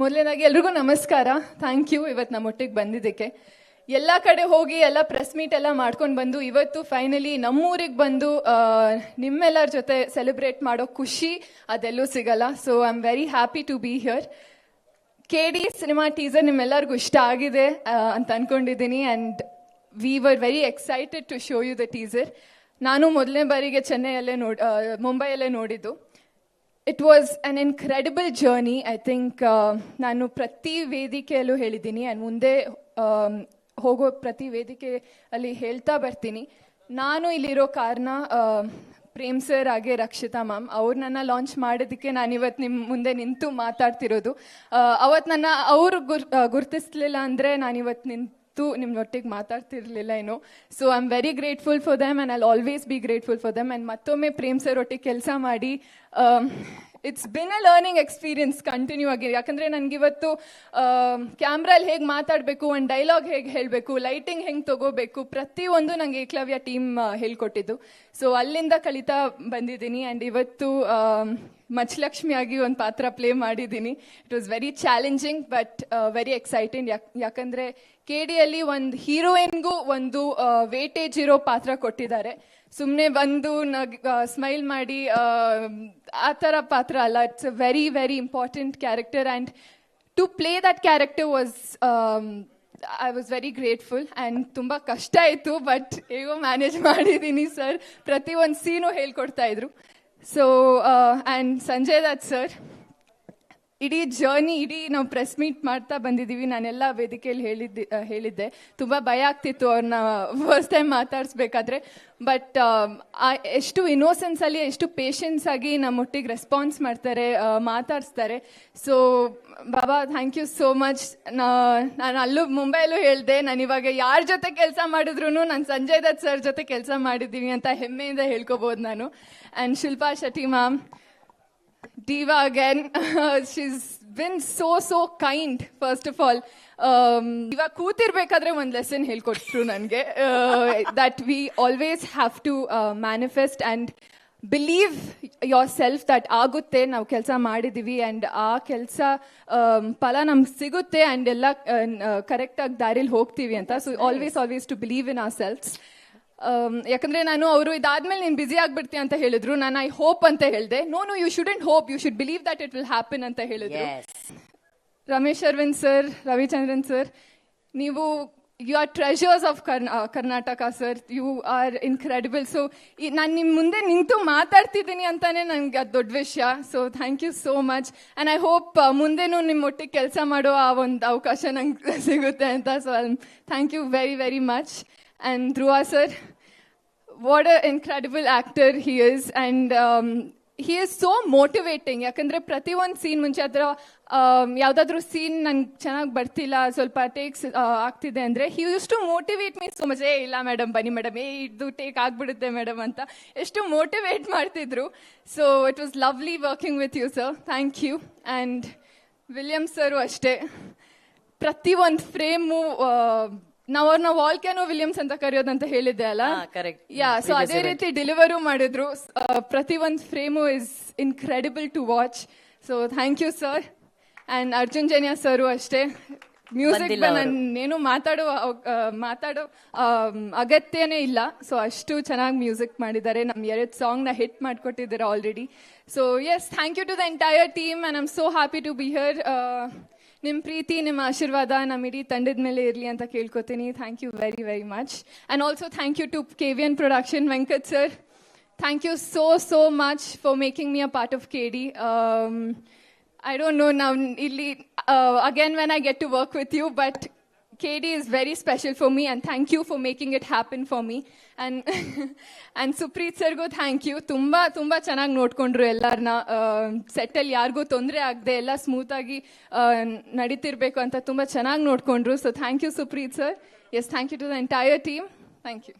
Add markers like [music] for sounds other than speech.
ಮೊದಲನೇದಾಗಿ ಎಲ್ರಿಗೂ ನಮಸ್ಕಾರ. ಥ್ಯಾಂಕ್ ಯು ಇವತ್ತು ನಮ್ಮ ಒಟ್ಟಿಗೆ ಬಂದಿದ್ದಕ್ಕೆ. ಎಲ್ಲ ಕಡೆ ಹೋಗಿ ಎಲ್ಲ ಪ್ರೆಸ್ ಮೀಟ್ ಎಲ್ಲ ಮಾಡ್ಕೊಂಡು ಬಂದು ಇವತ್ತು ಫೈನಲಿ ನಮ್ಮೂರಿಗೆ ಬಂದು ನಿಮ್ಮೆಲ್ಲರ ಜೊತೆ ಸೆಲೆಬ್ರೇಟ್ ಮಾಡೋ ಖುಷಿ ಅದೆಲ್ಲೂ ಸಿಗಲ್ಲ. So I am very happy to be here K D cinema teaser ನಿಮ್ಮೆಲ್ಲರಿಗೂ ಇಷ್ಟ ಆಗಿದೆ ಅಂತ ಅನ್ಕೊಂಡಿದ್ದೀನಿ. And we were very excited to show you the teaser ನಾನು ಮೊದಲನೇ ಬಾರಿಗೆ ಚೆನ್ನೈಯಲ್ಲೇ ನೋಡಿ ಮುಂಬೈಯಲ್ಲೇ ನೋಡಿದ್ದು. It was an incredible journey I think ನಾನು ಪ್ರತಿ ವೇದಿಕೆಯಲ್ಲೂ ಹೇಳಿದ್ದೀನಿ. ಆ್ಯಂಡ್ ಮುಂದೆ ಆಮ್, ಹೋಗೋ ಪ್ರತಿ ವೇದಿಕೆ ಅಲ್ಲಿ ಹೇಳ್ತಾ ಬರ್ತೀನಿ. ನಾನು ಇಲ್ಲಿರೋ ಕಾರಣ ಪ್ರೇಮ್ ಸರ್ ಹಾಗೆ ರಕ್ಷಿತಾ ಮ್ಯಾಮ್. ಅವ್ರು ನನ್ನ ಲಾಂಚ್ ಮಾಡೋದಕ್ಕೆ ನಾನು ಇವತ್ತು ನಿಮ್ಮ ಮುಂದೆ ನಿಂತು ಮಾತಾಡ್ತಿರೋದು. ಅವತ್ತು ನನ್ನ ಅವರು ಗುರ್ ಗುರ್ತಿಸ್ಲಿಲ್ಲ ಅಂದರೆ ನಾನಿವತ್ತು ನಿಂತು ನಿಮ್ಮ ಒಟ್ಟಿಗೆ ಮಾತಾಡ್ತಿರ್ಲಿಲ್ಲ ಏನು. So I am very grateful for them and I always be grateful for them and ಮತ್ತೊಮ್ಮೆ ಪ್ರೇಮ್ ಸರ್ ಒಟ್ಟಿಗೆ ಕೆಲಸ ಮಾಡಿ it's been a learning experience continue ಆಗಿ ಯಾಕಂದರೆ ನನಗಿವತ್ತು ಕ್ಯಾಮ್ರಲ್ಲಿ ಹೇಗೆ ಮಾತಾಡಬೇಕು ಒಂದು ಡೈಲಾಗ್ ಹೇಗೆ ಹೇಳಬೇಕು ಲೈಟಿಂಗ್ ಹೆಂಗೆ ತಗೋಬೇಕು, ಪ್ರತಿಯೊಂದು ನನಗೆ ಏಕಲವ್ಯ ಟೀಮ್ ಹೇಳ್ಕೊಟ್ಟಿದ್ದು. ಸೊ ಅಲ್ಲಿಂದ ಕಲಿತಾ ಬಂದಿದ್ದೀನಿ ಆ್ಯಂಡ್ ಇವತ್ತು ಮಚ್ಚಲಕ್ಷ್ಮಿಯಾಗಿ ಒಂದು ಪಾತ್ರ ಪ್ಲೇ ಮಾಡಿದ್ದೀನಿ. It was very challenging but very exciting ಯಾಕ್, ಯಾಕಂದರೆ ಕೆ ಡಿಯಲ್ಲಿ ಒಂದು ಹೀರೋಯಿನ್ಗೂ ಒಂದು ವೇಟೇಜ್ ಇರೋ ಪಾತ್ರ ಕೊಟ್ಟಿದ್ದಾರೆ. ಸುಮ್ಮನೆ ಬಂದು ನಗ್ ಸ್ಮೈಲ್ ಮಾಡಿ ಆ, ಥರ ಪಾತ್ರ ಅಲ್ಲ. It's a very very important character and to play that character was I was very grateful and ತುಂಬ ಕಷ್ಟ ಆಯಿತು ಬಟ್ ಹೇಗೋ ಮ್ಯಾನೇಜ್ ಮಾಡಿದ್ದೀನಿ ಸರ್ ಪ್ರತಿ ಒಂದು ಸೀನು ಹೇಳ್ಕೊಡ್ತಾ ಇದ್ರು. So and Sanjay Dutt sir ಇಡೀ ಜರ್ನಿ ಇಡೀ ನಾವು ಪ್ರೆಸ್ ಮೀಟ್ ಮಾಡ್ತಾ ಬಂದಿದ್ದೀವಿ. ನಾನೆಲ್ಲ ವೇದಿಕೆಯಲ್ಲಿ ಹೇಳಿದ್ದೆ ಹೇಳಿದ್ದೆ. ತುಂಬ ಭಯ ಆಗ್ತಿತ್ತು ಅವ್ರನ್ನ ಫಸ್ಟ್ ಟೈಮ್ ಮಾತಾಡಿಸ್ಬೇಕಾದ್ರೆ. ಬಟ್ ಎಷ್ಟು ಇನ್ನೋಸೆನ್ಸ್ ಅಲ್ಲಿ, ಎಷ್ಟು ಪೇಷನ್ಸ್ ಆಗಿ ನಮ್ಮೊಟ್ಟಿಗೆ ರೆಸ್ಪಾನ್ಸ್ ಮಾಡ್ತಾರೆ ಮಾತಾಡಿಸ್ತಾರೆ. So Baba thank you so much ನಾನು ಅಲ್ಲೂ ಮುಂಬೈಲೂ ಹೇಳಿದೆ, ನಾನು ಇವಾಗ ಯಾರ ಜೊತೆ ಕೆಲಸ ಮಾಡಿದ್ರು ನಾನು ಸಂಜಯ್ ದತ್ ಸರ್ ಜೊತೆ ಕೆಲಸ ಮಾಡಿದ್ದೀನಿ ಅಂತ ಹೆಮ್ಮೆಯಿಂದ ಹೇಳ್ಕೊಬೋದು ನಾನು. And Shilpa Shetty ma'am Diva again. [laughs] She's been so so kind. First of all, um, ಇವಾಗ ಕೂತಿರ್ಬೇಕಾದ್ರೆ ಒಂದು ಲೆಸನ್ ಹೇಳ್ಕೊಟ್ರು ನನಗೆ that we always have to manifest and believe yourself that ಆಗುತ್ತೆ ನಾವು ಕೆಲಸ ಮಾಡಿದ್ದೀವಿ ಆ್ಯಂಡ್ ಆ ಕೆಲಸ ಫಲ ನಮ್ಗೆ ಸಿಗುತ್ತೆ ಆ್ಯಂಡ್ ಎಲ್ಲ ಕರೆಕ್ಟಾಗಿ ದಾರಿಲಿ ಹೋಗ್ತೀವಿ ಅಂತ so always always to believe in ourselves Um, ಯಾಕಂದ್ರೆ ನಾನು ಅವರು ಇದಾದ್ಮೇಲೆ ನೀನು ಬ್ಯುಸಿ ಆಗ್ಬಿಡ್ತೀಯ ಅಂತ ಹೇಳಿದ್ರು. ನಾನು ಐ ಹೋಪ್ ಅಂತ ಹೇಳಿದೆ. No no you shouldn't hope you should believe that it will happen ಅಂತ ಹೇಳಿದ್ರು. ರಮೇಶ್ ಅರವಿಂದ್ ಸರ್ ರವಿಚಂದ್ರನ್ ಸರ್ ನೀವು you are treasures of Karnataka sir. You are incredible so ನಾನು ನಿಮ್ಮ ಮುಂದೆ ನಿಂತು ಮಾತಾಡ್ತಿದ್ದೀನಿ ಅಂತಾನೆ ನನಗೆ ಅದು ದೊಡ್ಡ ವಿಷಯ. So thank you so much and I hope ಮುಂದೆನೂ ನಿಮ್ಮ ಒಟ್ಟಿಗೆ ಕೆಲಸ ಮಾಡೋ ಆ ಒಂದು ಅವಕಾಶ ನಂಗೆ [laughs] ಸಿಗುತ್ತೆ ಅಂತ. So thank you very very much and Dhruva sir what a incredible actor he is and he is so motivating ಯಾಕಂದರೆ ಪ್ರತಿ ಒಂದು ಸೀನ್ ಮುಂಚೆ ಅದರ ಯಾವುದಾದ್ರೂ ಸೀನ್ ನಂಗೆ ಚೆನ್ನಾಗಿ ಬರ್ತಿಲ್ಲ, ಸ್ವಲ್ಪ ಟೇಕ್ಸ್ ಆಗ್ತಿದೆ ಅಂದರೆ he used to motivate me so much ಏ, ಇಲ್ಲ ಮೇಡಮ್ ಬನ್ನಿ ಮೇಡಮ್ ಏ, ಇದು ಟೇಕ್ ಆಗಿಬಿಡುತ್ತೆ ಮೇಡಮ್ ಅಂತ ಎಷ್ಟು ಮೋಟಿವೇಟ್ ಮಾಡ್ತಿದ್ರು. So it was lovely working with you sir thank you and William sir ಅಷ್ಟೇ. ಪ್ರತಿ ಒಂದು ಫ್ರೇಮು ನಾವು ಅವ್ರನ್ನ ವಾಲ್ಕ್ಯಾನೋ ವಿಲಿಯಮ್ಸ್ ಅಂತ ಕರೆಯೋದಂತ ಹೇಳಿದ್ದೆ ಅಲ್ಲ? ಕರೆಕ್ಟ್. ಯಾ ಸೊ ಅದೇ ರೀತಿ ಡೆಲಿವರು ಮಾಡಿದ್ರು. ಪ್ರತಿ ಒಂದು frame is incredible to watch so thank you sir and Arjun Janya sir ಅಷ್ಟೇ. ಮ್ಯೂಸಿಕ್. ನಾನೇನು ಮಾತಾಡೋ ಮಾತಾಡೋ ಅಗತ್ಯನೇ ಇಲ್ಲ. ಸೊ ಅಷ್ಟು ಚೆನ್ನಾಗಿ ಮ್ಯೂಸಿಕ್ ಮಾಡಿದ್ದಾರೆ. ನಮ್ಮ ಎರಡು ಸಾಂಗ್ನ ಹಿಟ್ ಮಾಡಿಕೊಟ್ಟಿದ್ದಾರೆ already so yes thank you to the entire team and I'm so happy to be here ನಿಮ್ಮ ಪ್ರೀತಿ ನಿಮ್ಮ ಆಶೀರ್ವಾದ ನಮ್ಮ ಇಡೀ ತಂಡದ ಮೇಲೆ ಇರಲಿ ಅಂತ ಕೇಳ್ಕೊತೀನಿ. Thank you very very much and also thank you to K V N production Venkat sir thank you so so much for making me a part of K D I don't know ನಾವು ಇಲ್ಲಿ, again when I get to work with you but KD is very special for me and thank you for making it happen for me. And, [laughs] and Supreeth ಸರ್ಗೂ thank you ತುಂಬ ತುಂಬ ಚೆನ್ನಾಗಿ ನೋಡ್ಕೊಂಡ್ರು ಎಲ್ಲರನ್ನ ಸೆಟ್ಟಲ್ಲಿ ಯಾರಿಗೂ ತೊಂದರೆ ಆಗದೆ ಎಲ್ಲ ಸ್ಮೂತಾಗಿ ನಡೀತಿರ್ಬೇಕು ಅಂತ ತುಂಬ ಚೆನ್ನಾಗಿ ನೋಡ್ಕೊಂಡ್ರು so thank you Supreeth sir yes thank you to the entire team thank you